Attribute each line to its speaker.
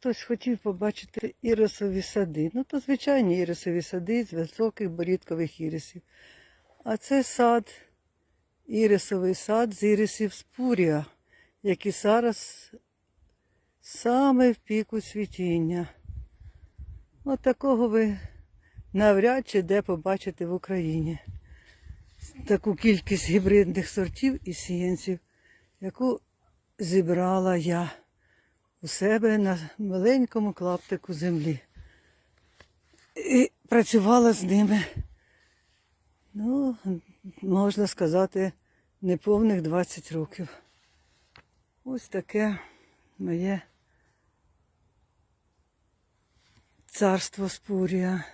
Speaker 1: хтось хотів побачити ірисові сади. Ну, то звичайні ірисові сади з високих борідкових ірисів. А це сад, ірисовий сад з ірисів спурія, який зараз саме в піку цвітіння. От такого ви навряд чи де побачите в Україні. Таку кількість гібридних сортів і сіянців, яку зібрала я у себе на маленькому клаптику землі. І працювала з ними, ну, можна сказати, неповних 20 років. Ось таке моє царство спурія.